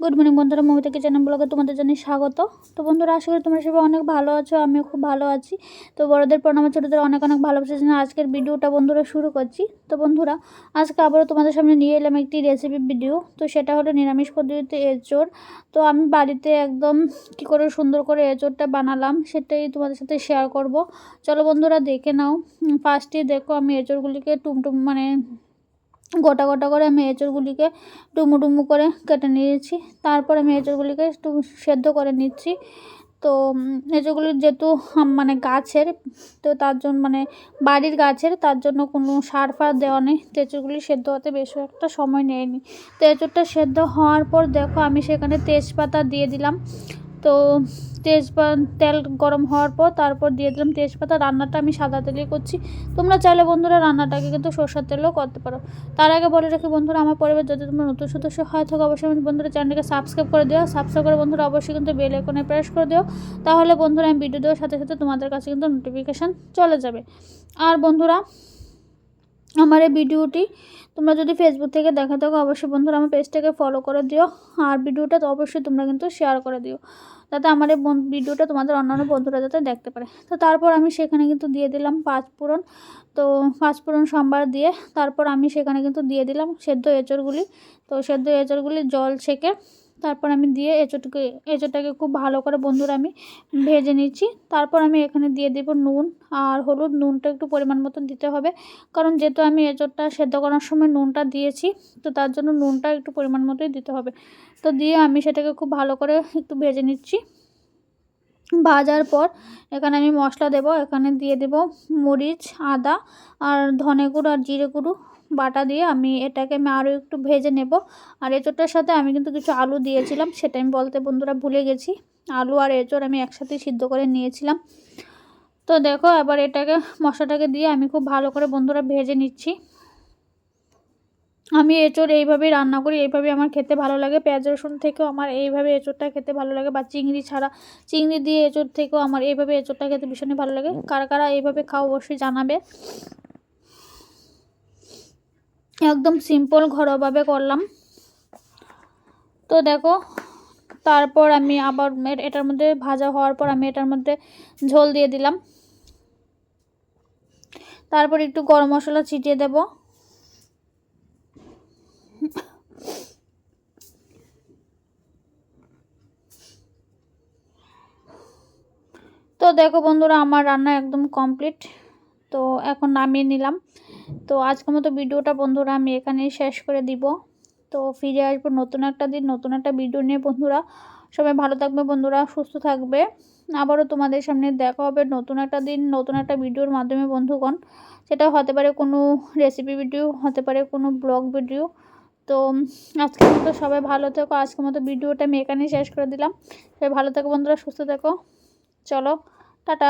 Good morning বন্ধুরা Momita kitchen ব্লগে তোমাদের জানি স্বাগত। তো বন্ধুরা, আশা করি তোমরা সবাই অনেক ভালো আছো, আমিও খুব ভালো আছি। তো বড়দের প্রণাম, ছোটোদের অনেক অনেক ভালোবাসা জানিয়ে আজকের ভিডিওটা বন্ধুরা শুরু করছি। তো বন্ধুরা, আজকে আবারও তোমাদের সামনে নিয়ে এলাম একটি রেসিপি ভিডিও তো সেটা হলো নিরামিষ পদ্ধতিতে এঁচোড়। তো আমি বাড়িতে একদম কী করে সুন্দর করে এঁচোড়টা বানালাম, সেটাই তোমাদের সাথে শেয়ার করব। চলো বন্ধুরা, দেখে নাও। ফার্স্টে দেখো আমি এঁচোড়গুলিকে টুমটুম মানে গোটা গোটা করে আমি এঁচড়গুলিকে ডুমু ডুমু করে কেটে নিয়েছি। তারপর আমি এঁচড়গুলিকে একটু সেদ্ধ করে নিচ্ছি। তো এঁচড়গুলি যেহেতু মানে গাছের, তো তার জন্য মানে বাড়ির গাছের, তার জন্য কোনো সার ফার দেওয়া নেই। তো এঁচড়গুলি সেদ্ধ হতে বেশ একটা সময় নেয়নি। তো এঁচড়টা সেদ্ধ হওয়ার পর দেখো, আমি সেখানে তেজপাতা দিয়ে দিলাম। তো তেজপাতা, তেল গরম হওয়ার পর তারপর দিয়ে দিলাম তেজপাতা। রান্নাটা আমি সাদা তেলে করছি। তোমরা চাইলে বন্ধুরা রান্নাটাকে কিন্তু সরষের তেলেও করতে পারো। তার আগে বলে রাখি বন্ধুরা, আমার পরিবার যদি তোমরা নতুন সদস্য হয় থাকো অবশ্যই বন্ধুরা চ্যানেলকে সাবস্ক্রাইব করে দিও। সাবস্ক্রাইব করে বন্ধুরা অবশ্যই কিন্তু বেল আইকনে প্রেস করে দিও। তাহলে বন্ধুরা আমি ভিডিও দেওয়ার সাথে সাথে তোমাদের কাছে কিন্তু নোটিফিকেশান চলে যাবে। আর বন্ধুরা আমার এই ভিডিওটি তোমরা যদি ফেসবুক থেকে দেখা থাকো, অবশ্যই বন্ধুরা আমার পেজটাকে ফলো করে দিও। আর ভিডিওটা তো অবশ্যই তোমরা কিন্তু শেয়ার করে দিও, যাতে আমার এই ভিডিওটা তোমাদের অন্যান্য বন্ধুরা যাতে দেখতে পারে। তো তারপর আমি সেখানে কিন্তু দিয়ে দিলাম পাঁচফোড়ন তো পাঁচফোড়ন সম্বার দিয়ে তারপর আমি সেখানে কিন্তু দিয়ে দিলাম সেদ্ধ এঁচড়গুলি। তো সেদ্ধ এঁচড়গুলি জল ছেঁকে তারপর আমি দিয়ে এঁচোটকে এঁচোটাকে খুব ভালো করে বন্ধুরা আমি ভেজে নিচ্ছি। তারপর আমি এখানে দিয়ে দেব নুন আর হলুদ। নুনটা একটু পরিমাণ মতন দিতে হবে। কারণ যেহেতু আমি এঁচোটটা সেদ্ধ করার সময় নুনটা দিয়েছি, তো তার জন্য নুনটা একটু পরিমাণ মতোই দিতে হবে। তো দিয়ে আমি সেটাকে খুব ভালো করে একটু ভেজে নিচ্ছি। ভাজার পর এখানে আমি মশলা দেব, এখানে দিয়ে দেব মরিচ, আদা আর ধনে গুঁড়ো আর জিরে গুঁড়ো বাটা দিয়ে আমি এটাকে আমি আরও একটু ভেজে নেব। আর এঁচোড়টার সাথে আমি কিন্তু কিছু আলু দিয়েছিলাম, সেটা আমি বলতে বন্ধুরা ভুলে গেছি। আলু আর এঁচোড় আমি একসাথে সিদ্ধ করে নিয়েছিলাম। তো দেখো, এবার এটাকে, মশলাটাকে দিয়ে আমি খুব ভালো করে বন্ধুরা ভেজে নিচ্ছি। আমি এঁচোড় এইভাবেই রান্না করি এইভাবে আমার খেতে ভালো লাগে। পেঁয়াজ রসুন থেকেও আমার এইভাবে এঁচোড়টা খেতে ভালো লাগে বা চিংড়ি ছাড়া চিংড়ি দিয়ে এঁচোড় থেকেও আমার এইভাবে এঁচোড়টা খেতে ভীষণই ভালো লাগে। কারা কারা এইভাবে খাও অবশ্যই জানাবে। একদম সিম্পল ঘরোয়াভাবে করলাম। তো দেখো তারপর আমি আবার এটার মধ্যে ভাজা হওয়ার পর আমি এটার মধ্যে ঝোল দিয়ে দিলাম। তারপর একটু গরম মশলা ছিটিয়ে দেব তো দেখো বন্ধুরা, আমার রান্না একদম কমপ্লিট তো এখন নামিয়ে নিলাম। তো আজকের মতো ভিডিওটা বন্ধুরা আমি এখানেই শেষ করে দিব। তো ফিরে আসব নতুন একটা দিন, নতুন একটা ভিডিও নিয়ে বন্ধুরা। সবাই ভালো থাকবে বন্ধুরা, সুস্থ থাকবে। আবারও তোমাদের সামনে দেখা হবে নতুন একটা দিন, নতুন একটা ভিডিওর মাধ্যমে বন্ধুগণ। সেটা হতে পারে কোনো রেসিপি ভিডিও হতে পারে কোনো ব্লগ ভিডিও তো আজকের মতো সবাই ভালো থেকো। আজকের মতো ভিডিওটা আমি এখানেই শেষ করে দিলাম। সবাই ভালো থেকো বন্ধুরা, সুস্থ থেকো। চলো। 豆豆